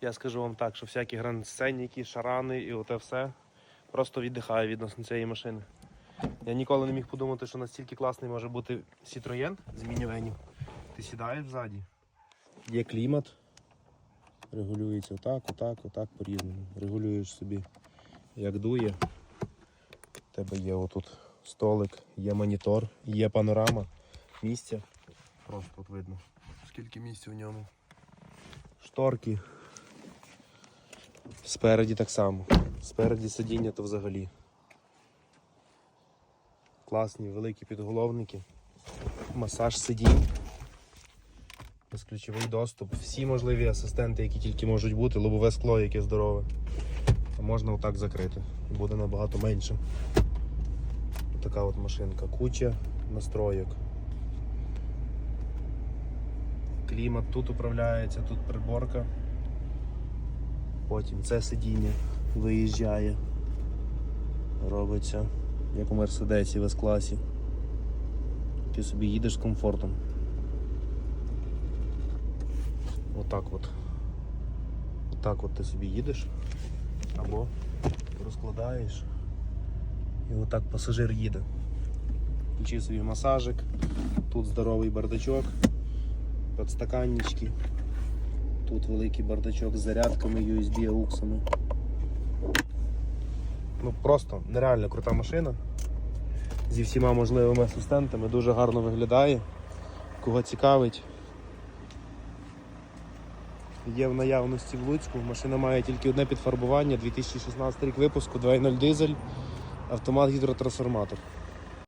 Я скажу вам так, що всякі гранд-сценіки, шарани і оте все просто віддихає відносно цієї машини. Я ніколи не міг подумати, що настільки класний може бути Citroën з мінівенів. Ти сідаєш ззаді, є клімат, регулюється отак, отак, отак по-різному. Регулюєш собі, як дує. У тебе є отут столик, є монітор, є панорама, місця. Просто тут видно, скільки місця в ньому. Шторки. Спереді так само. Спереді сидіння то взагалі. Класні великі підголовники. Масаж сидінь. Безключовий доступ. Всі можливі асистенти, які тільки можуть бути, лобове скло, яке здорове. Можна отак закрити. Буде набагато менше. Така от машинка. Куча настроєк. Клімат тут управляється, тут приборка. Потім це сидіння виїжджає. Робиться, як у Мерседесі в С-класі. Ти собі їдеш з комфортом. Отак от. Отак от ти собі їдеш. Або розкладаєш. І отак пасажир їде. Включив собі масажик, тут здоровий бардачок, підстаканнички. Тут великий бардачок з зарядками, USB ауксами. Ну просто нереально крута машина. Зі всіма можливими асистентами, дуже гарно виглядає. Кого цікавить. Є в наявності в Луцьку. Машина має тільки одне підфарбування, 2016 рік випуску, 2.0 дизель, автомат гідротрансформатор.